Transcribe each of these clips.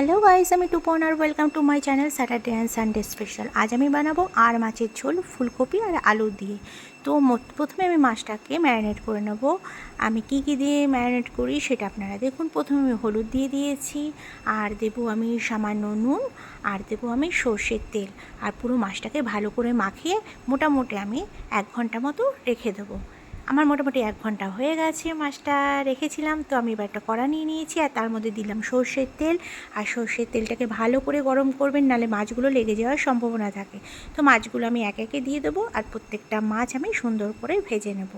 Hello guys আমি টুপন আর welcome to my channel Saturday and Sunday special আজ আমি বানাবো আর মাছের ঝোল, ফুলকপি আর আলু দিয়ে। তো প্রথমে আমি মাছটাকে ম্যারিনেট করে নেব। আমি কি কি দিয়ে ম্যারিনেট করি সেটা আপনারা দেখুন। প্রথমে আমি হলুদ দিয়ে দিয়েছি, আর দেবো আমি সামান্য নুন, আর দেবো আমি সর্ষের তেল। আর পুরো মাছটাকে ভালো করে মাখিয়ে মোটামুটি আমি এক ঘণ্টা মতো রেখে দেবো। আমার মোটামুটি এক ঘণ্টা হয়ে গেছে মাছটা রেখেছিলাম, তো আমি এবার একটা কড়া নিয়ে নিয়েছি আর তার মধ্যে দিলাম সর্ষের তেল। আর সর্ষের তেলটাকে ভালো করে গরম করবেন, নালে মাছগুলো লেগে যাওয়ার সম্ভাবনা থাকে। তো মাছগুলো আমি এক একে দিয়ে দেবো আর প্রত্যেকটা মাছ আমি সুন্দর করে ভেজে নেব।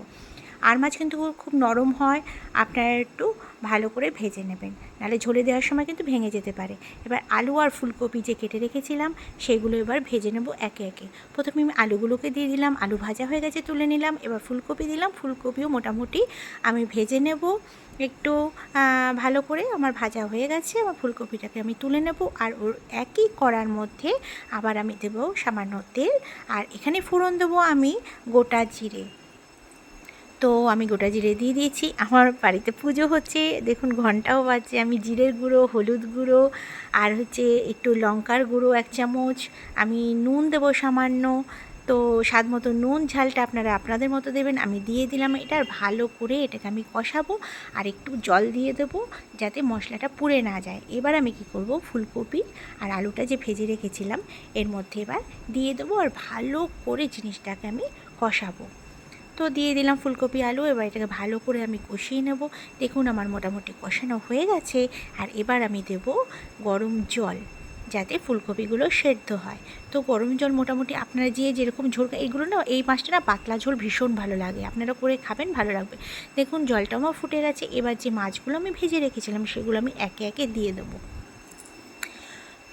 আর মাছ কিন্তু খুব নরম হয়, আপনারা একটু ভালো করে ভেজে নেবেন। নাহলে ঝোলে দেওয়ার সময় কিন্তু ভেঙে যেতে পারে। এবার আলু আর ফুলকপি যে কেটে রেখেছিলাম, সেগুলো এবার ভেজে নেব একে একে। প্রথমে আমি আলুগুলোকে দিয়ে দিলাম, আলু ভাজা হয়ে গেছে তুলে নিলাম, এবার ফুলকপি দিলাম, ফুলকপিও মোটামুটি আমি ভেজে নেব। একটু ভালো করে আমার ভাজা হয়ে গেছে আমার ফুলকপিটাকে আমি তুলে নেব, আর ওর একই কড়ার মধ্যে আবার আমি দেবো সামান্য তেল, আর এখানে ফোড়ন দেবো আমি গোটা জিরে। তো আমি গোটা জিরে দিয়ে দিয়েছি। আমার বাড়িতে পুজো হচ্ছে। দেখুন, ঘন্টাও বাজছে। আমি জিরের গুঁড়ো, হলুদ গুঁড়ো আর হচ্ছে একটু লঙ্কার গুঁড়ো এক চামচ। আমি নুন দেবো সামান্য। তো স্বাদ মতো নুন, ঝালটা আপনারা আপনাদের মতো দেবেন। আমি দিয়ে দিলাম এটা আর ভালো করে এটাকে আমি কষাবো আর একটু জল দিয়ে দেবো যাতে মশলাটা পুড়ে না যায়। এবার আমি কি করব? ফুলকপি আর আলুটা যে ভেজে রেখেছিলাম, এর মধ্যে এবার দিয়ে দেবো আর ভালো করে জিনিসটাকে আমি কষাবো। তো দিয়ে দিলাম ফুলকপি, আলু। এবার এটাকে ভালো করে আমি কষিয়ে নেব। দেখুন, আমার মোটামুটি কষানো হয়ে গেছে। আর এবার আমি দেব গরম জল, যাতে ফুলকপিগুলো সেদ্ধ হয়। তো গরম জল মোটামুটি আপনারা যে যেরকম ঝোল এইগুলো না, এই মাছটা না, পাতলা ঝোল ভীষণ ভালো লাগে। আপনারা করে খাবেন, ভালো লাগবে। দেখুন জলটা আমার ফুটে গেছে। এবার যে মাছগুলো আমি ভেজে রেখেছিলাম, সেগুলো আমি একে একে দিয়ে দেবো।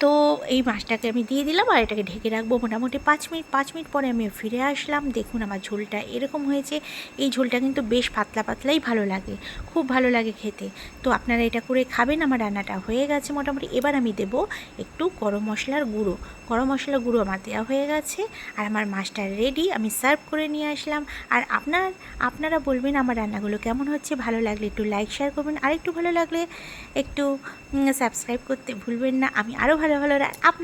তো এই মাছটাকে আমি দিয়ে দিলাম আর এটাকে ঢেকে রাখব মোটামুটি পাঁচ মিনিট পাঁচ মিনিট পরে আমি ফিরে আসলাম। দেখুন আমার ঝোলটা এরকম হয়েছে। এই ঝোলটা কিন্তু বেশ পাতলা পাতলাই ভালো লাগে, খুব ভালো লাগে খেতে। তো আপনারা এটা করে খাবেন, আমার রান্নাটা হয়ে গেছে মোটামুটি। এবার আমি দেব একটু গরম মশলার গুঁড়ো। গরম মশলার গুঁড়ো আমার দেওয়া হয়ে গেছে আর আমার মাছটা রেডি আমি সার্ভ করে নিয়ে আসলাম। আর আপনার, আপনারা বলবেন আমার রান্নাগুলো কেমন হচ্ছে, ভালো লাগলে একটু লাইক শেয়ার করবেন। আর একটু ভালো লাগলে একটু সাবস্ক্রাইব করতে ভুলবেন না। আমি আরও ভালো ভালো রা- আপনার